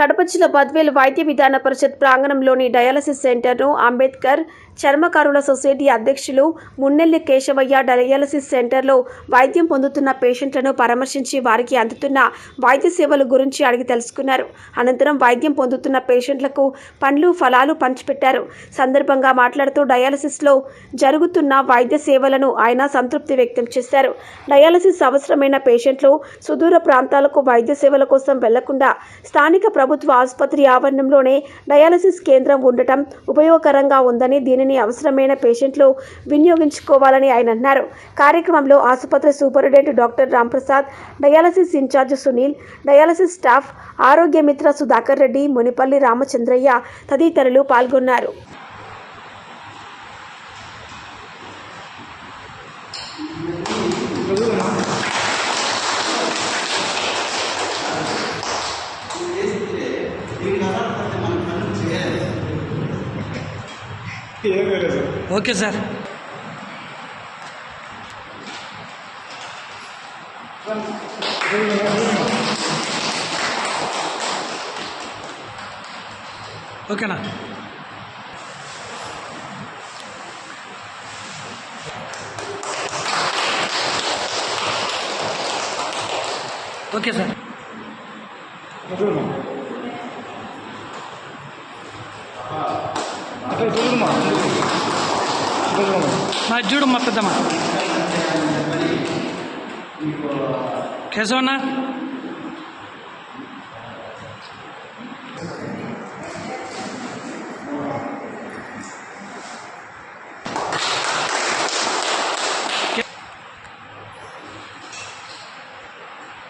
కడప జిల్లా బద్వేలు వైద్య విధాన పరిషత్ ప్రాంగణంలోని డయాలసిస్ సెంటర్ను అంబేద్కర్ చర్మకారుల సొసైటీ అధ్యక్షులు మున్నెల్లి కేశవయ్య డయాలసిస్ సెంటర్లో వైద్యం పొందుతున్న పేషెంట్లను పరామర్శించి వారికి అందుతున్న వైద్య సేవల గురించి అడిగి తెలుసుకున్నారు. అనంతరం వైద్యం పొందుతున్న పేషెంట్లకు పండ్లు ఫలాలు పంచిపెట్టారు. సందర్భంగా మాట్లాడుతూ డయాలసిస్లో జరుగుతున్న వైద్య సేవలను ఆయన సంతృప్తి వ్యక్తం చేశారు. డయాలసిస్ అవసరమైన పేషెంట్లు సుదూర ప్రాంతాలకు వైద్య సేవల కోసం వెళ్ళకుండా స్థానిక ప్రభుత్వ ఆసుపత్రి ఆవరణంలోనే డయాలసిస్ కేంద్రం ఉండటం ఉపయోగకరంగా ఉందని దీని దీనిని అవసరమైన పేషెంట్లు వినియోగించుకోవాలని ఆయన అన్నారు. కార్యక్రమంలో ఆసుపత్రి superintendent doctor Ramprasad dialysis in charge Sunil dialysis staff ఆరోగ్య మిత్ర సుధాకర్ రెడ్డి మునిపల్లి రామచంద్రయ్య తదితరులు పాల్గొన్నారు. ఓకే సార్ ఓకేనా ఓకే సార్ చూడమ్మా అక్కడ చూడమ్మా చూడమ్మా మా చూడు మా పెద్దమ్మ కేశవన్నా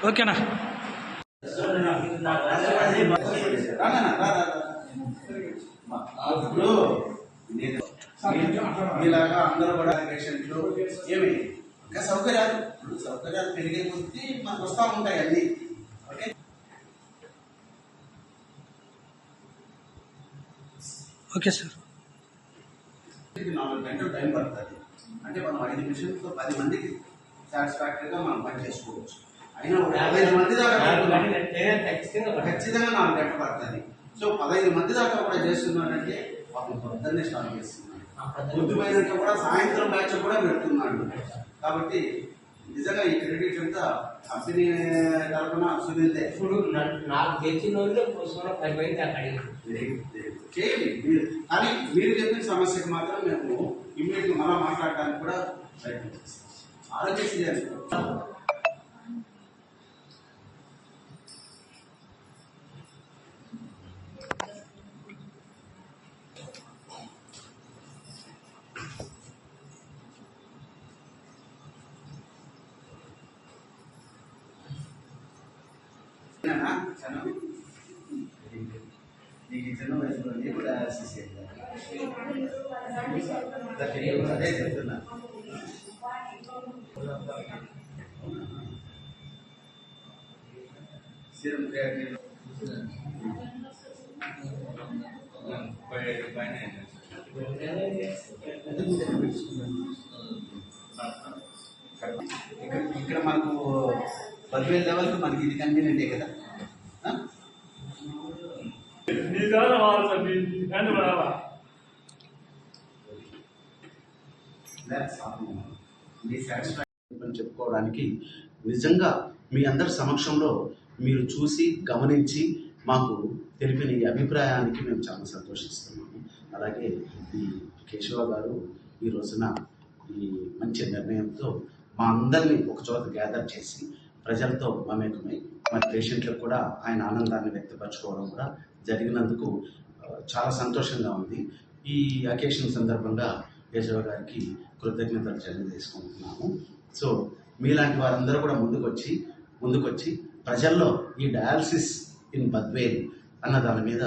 ఓకేనా ఇప్పుడు మీలాగా అందరూ కూడా పేషెంట్లు ఏమి? ఇంకా సౌకర్యాలు. ఇప్పుడు సౌకర్యాలు పెరిగే కొద్దీ మనకు వస్తూ ఉంటాయి అన్ని. ఓకే? Okay sir. ఇది నాలుగు గంటలు టైం పడుతుంది. అంటే మనం ఐదు నిమిషాలతో పది మందికి సాటిస్ఫాక్టరీగా మనం పని చేసుకోవచ్చు. అయినా ఒక పదహైదు మంది దాకా. ఖచ్చితంగా నాలుగు గంటలు పడుతుంది. సో పదహైదు మంది దాకా కూడా చేస్తున్నాడంటే పాపం పొద్దున్నే స్టార్ట్ చేస్తున్నాడు. పొద్దు పోయినాక కూడా సాయంత్రం బ్యాచ్ కూడా పెడుతున్నాడు. కాబట్టి నిజంగా ఈ క్రెడిట్ అంతా కంపెనీ తరఫున సునీల్దే ఇప్పుడు నాకు తెచ్చిన వాళ్ళు మంది అక్కడికి చేయండి మీరు కానీ మీరు చెప్పిన సమస్యకు మాత్రం మేము ఇమ్మీడియట్ మళ్ళా మాట్లాడడానికి కూడా ప్రయత్నం చేస్తాం. ఆరోగ్యశ్రీ అని నీకు ఇచ్చిన వయసులో నీకు కూడా డయాలసిస్ చేయాలి. అదే చెప్తున్నా సీరం క్రియాటిన్ ఇక్కడ ఇక్కడ మనకు పదివేల లెవెల్కి మనకి ఇది కన్వీనియంటే కదా ఆ? వాళ్ళు రావా మీ చెప్పుకోవడానికి నిజంగా మీ అందరి సమక్షంలో మీరు చూసి గమనించి మాకు తెలిపిన ఈ అభిప్రాయానికి మేము చాలా సంతోషిస్తున్నాము అలాగే ఈ కేశవ గారు ఈ రోజున ఈ మంచి నిర్ణయంతో మా అందరినీ ఒక చోట గ్యాదర్ చేసి ప్రజలతో మమేకమై మరి పేషెంట్లకు కూడా ఆయన ఆనందాన్ని వ్యక్తపరచుకోవడం కూడా జరిగినందుకు చాలా సంతోషంగా ఉంది. ఈ అకేషన్ సందర్భంగా కేశవ గారికి కృతజ్ఞతలు తెలియజేసుకుంటున్నాము. సో మీలాంటి వారందరూ కూడా ముందుకొచ్చి ముందుకొచ్చి ప్రజల్లో ఈ డయాలసిస్ ఇన్ బద్వేల్ అన్న దాని మీద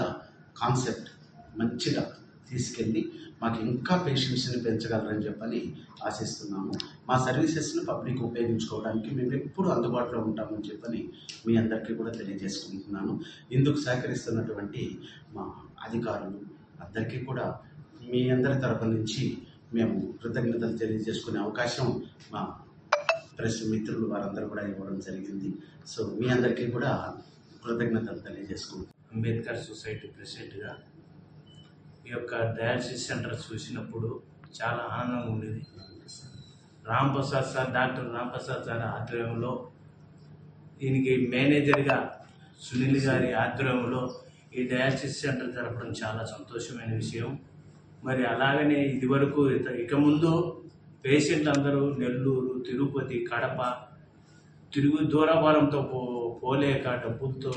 కాన్సెప్ట్ మంచిగా తీసుకెళ్ళి మాకు ఇంకా పేషెంట్స్ని పెంచగలరని చెప్పని ఆశిస్తున్నాము. మా సర్వీసెస్ని పబ్లిక్ ఉపయోగించుకోవడానికి మేము ఎప్పుడు అందుబాటులో ఉంటామని చెప్పని మీ అందరికీ కూడా తెలియజేసుకుంటున్నాను. ఇందుకు సహకరిస్తున్నటువంటి మా అధికారులు అందరికీ కూడా మీ అందరి తరపు నుంచి మేము కృతజ్ఞతలు తెలియజేసుకునే అవకాశం మా ప్రెస్ మిత్రులు వారందరూ కూడా ఇవ్వడం జరిగింది. సో మీ అందరికీ కూడా కృతజ్ఞతలు తెలియజేసుకుంటాం అంబేద్కర్ సొసైటీ ప్రెసిడెంట్గా ఈ యొక్క డయాలసిస్ సెంటర్ చూసినప్పుడు చాలా ఆనందంగా ఉండేది. Ram Prasad sir doctor Ram Prasad sir ఆధ్వర్యంలో దీనికి మేనేజర్గా సునీల్ గారి ఆధ్వర్యంలో ఈ డయాలసిస్ సెంటర్ జరపడం చాలా సంతోషమైన విషయం. మరి అలాగనే ఇదివరకు ఇక ముందు పేషెంట్లు అందరూ నెల్లూరు తిరుపతి కడప తిరుగు దూరభారంతో పో పోలేక డబ్బులతో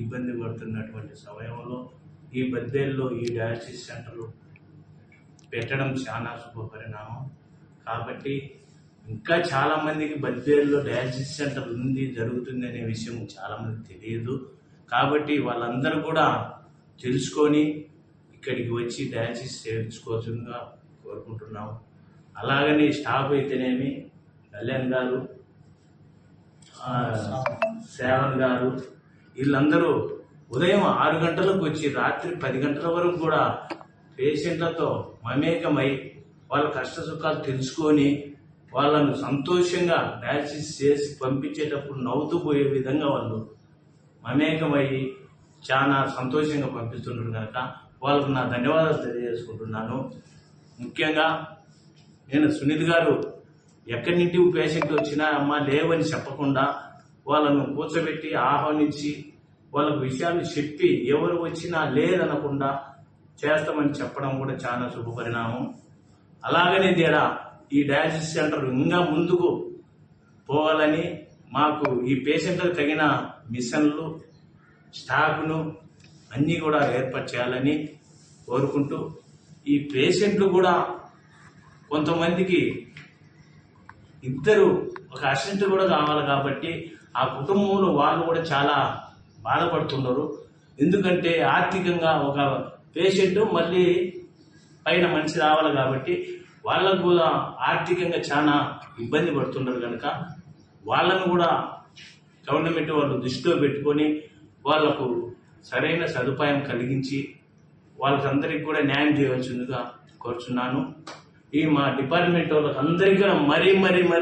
ఇబ్బంది పడుతున్నటువంటి సమయంలో ఈ బద్దేల్లో ఈ డయాలసిస్ సెంటర్ పెట్టడం చాలా శుభ పరిణామం కాబట్టి ఇంకా చాలా మందికి బద్దేల్లో డయాలసిస్ సెంటర్ ఉంది జరుగుతుంది అనే విషయం చాలా మందికి తెలియదు. కాబట్టి వాళ్ళందరూ కూడా తెలుసుకొని ఇక్కడికి వచ్చి డయాలసిస్ చేయించుకోవాల్సిందిగా కోరుకుంటున్నాము అలాగని స్టాఫ్ అయితేనేమి కళ్యాణ్ గారు శ్రావణ్ గారు వీళ్ళందరూ ఉదయం ఆరు గంటలకు వచ్చి రాత్రి పది గంటల వరకు కూడా పేషెంట్లతో మమేకమై వాళ్ళ కష్ట సుఖాలు తెలుసుకొని వాళ్ళను సంతోషంగా డయాలసిస్ చేసి పంపించేటప్పుడు నవ్వుతూ పోయే విధంగా వాళ్ళు మమేకమై చాలా సంతోషంగా పంపిస్తున్నారు కనుక వాళ్ళకు నా ధన్యవాదాలు తెలియజేసుకుంటున్నాను. ముఖ్యంగా నేను సునీత్ గారు ఎక్కడి నుండి పేషెంట్ వచ్చినా అమ్మ లేవని చెప్పకుండా వాళ్ళను కూర్చోబెట్టి ఆహ్వానించి వాళ్ళకు విషయాలు చెప్పి ఎవరు వచ్చినా లేదనకుండా చేస్తామని చెప్పడం కూడా చాలా శుభపరిణామం అలాగనే తేడా ఈ డయాలసిస్ సెంటర్ ఇంకా ముందుకు పోవాలని మాకు ఈ పేషెంట్లకు తగిన మిషన్లు స్టాఫ్ను అన్నీ కూడా ఏర్పాటు చేయాలని కోరుకుంటూ ఈ పేషెంట్లు కూడా కొంతమందికి ఇద్దరు ఒక అసిస్టెంట్ కూడా కావాలి కాబట్టి ఆ కుటుంబంలో వాళ్ళు కూడా చాలా బాధపడుతున్నారు ఎందుకంటే ఆర్థికంగా ఒక పేషెంట్ మళ్ళీ పైన మనిషి రావాలి కాబట్టి వాళ్ళకు కూడా ఆర్థికంగా చాలా ఇబ్బంది పడుతున్నారు కనుక వాళ్ళను కూడా గవర్నమెంట్ వాళ్ళు దృష్టిలో పెట్టుకొని వాళ్ళకు సరైన సదుపాయం కలిగించి వాళ్ళకందరికీ కూడా న్యాయం చేయవలసిందిగా కోరుచున్నాను. ఈ మా డిపార్ట్మెంట్ వాళ్ళకి అందరికీ మరీ మరీ మరీ